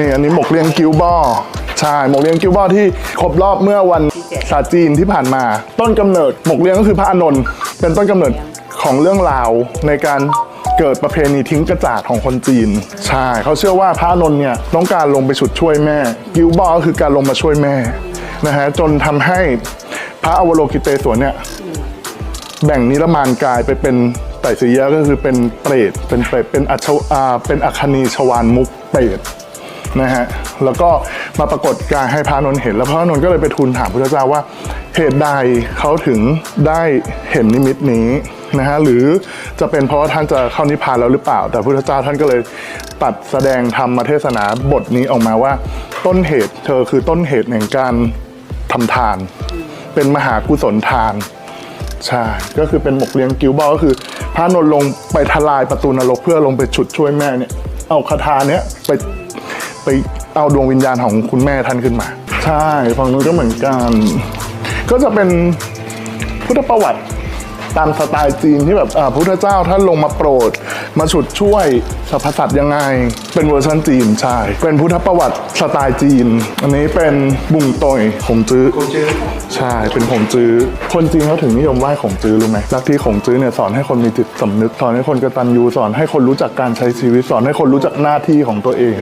นี่อันนี้หมกเลี้ยงกิ้วบอใช่หมกเลี้ยงกิ้วบอที่ครบรอบเมื่อวันศาสตร์จีนที่ผ่านมา ต้นกำเนิดหมกเลี้ยงก็คือพระอานนท์เป็นต้นกำเนิดของเรื่องราวในการเกิดประเพณีทิ้งกระจาดของคนจีน ใช่เขาเชื่อว่าพระอนนท์เนี่ยต้องการลงไปฉุดช่วยแม่ กิ้วบอก็คือการลงมาช่วยแม่นะฮะจนทำให้พระอวโลกิเตศวรเนี่ยแบ่งนิรมานกายไปเป็นไตรสียะก็คือเป็นเปรตเป็นเปรตเป็นอัชวาเป็นอัคนีชวานมุกเปรต นะฮะแล้วก็มาปรากฏกายให้พระนนท์เห็น แล้วพระนนท์ก็เลยไปทูลถามพระเจ้าว่าเหตุใดเขาถึงได้เห็นนิมิตนี้นะฮะหรือจะเป็นเพราะว่าท่านจะเข้านิพพานแล้วหรือเปล่า แต่พระเจ้าท่านก็เลยตัดแสดงธรรมเทศนาบทนี้ออกมาว่า ต้นเหตุเธอคือต้นเหตุแห่งการทำทาน เป็นมหากุศลทานใช่ก็คือเป็นหมกเลี้ยงกิ้วบอลก็คือพระนนท์ลงไปทลายประตูนรกเพื่อลงไปฉุดช่วยแม่เนี่ยเอาคาถาเนี้ยไป ไปเอาดวงวิญญาณของคุณแม่ท่านขึ้นมา ใช่ฝั่งนู้นก็เหมือนกัน ก็จะเป็นพุทธประวัติตามสไตล์จีนที่แบบอ่าพระพุทธเจ้าท่านลงมาโปรด มาฉุดช่วยสรรพสัตว์ยังไง เป็นเวอร์ชันจีนใช่ เป็นพุทธประวัติสไตล์จีน อันนี้เป็นบุงโตยขงจื้อใช่เป็นขงจื้อคนจีนเขาถึงนิยมไหว้ขงจื้อรู้ไหมลัทธิขงจื้อเนี่ยสอนให้คนมีจิตสำนึกสอนให้คนกตัญญูสอนให้คนรู้จักการใช้ชีวิตสอนให้คนรู้จักหน้าที่ของตัวเอง